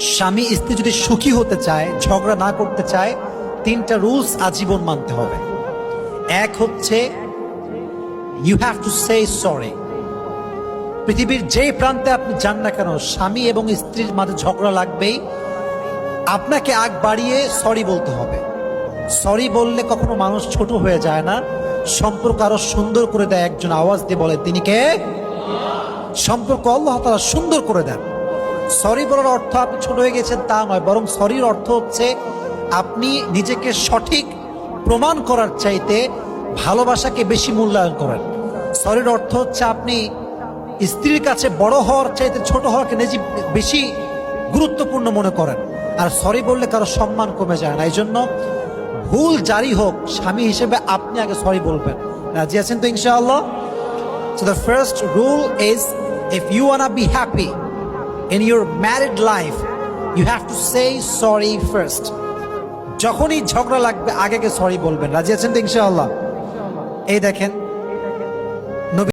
স্বামী স্ত্রী যদি সুখী হতে চায়, ঝগড়া না করতে চায়, তিনটা রুলস আজীবন মানতে হবে। এক হচ্ছে you have to say sorry পৃথিবীর যে প্রান্তে আপনি যান না কেন, স্বামী এবং স্ত্রীর মাঝে ঝগড়া লাগবেই। আপনাকে আগ বাড়িয়ে সরি বলতে হবে। সরি বললে কখনো মানুষ ছোট হয়ে যায় না। সম্পর্ক আরও সুন্দর করে দেয় একজন আওয়াজ দিয়ে বলে, তিনি কে? সম্পর্ক আল্লাহ তারা সুন্দর করে দেন। সরি বলার অর্থ আপনি ছোট হয়ে গেছেন তা নয়, বরং সরির অর্থ হচ্ছে আপনি নিজেকে সঠিক প্রমাণ করার চাইতে ভালোবাসাকে বেশি মূল্যায়ন করেন। সরির অর্থ হচ্ছে আপনি স্ত্রীর কাছে বড় হওয়ার চাইতে ছোট হওয়াকে নিজে বেশি গুরুত্বপূর্ণ মনে করেন। আর সরি বললে কারও সম্মান কমে যায় না। এই জন্য ভুল জারি হোক, স্বামী হিসেবে আপনি আগে সরি বলবেন। রাজি আছেন তো ইনশাআল্লাহ? So the first rule is, if you wanna be happy in your married life, you have to say sorry first. যখনই ঝগড়া লাগবে আগে সরি বলবেন রাজি আছেন তো ইনশাআল্লাহ এই দেখেন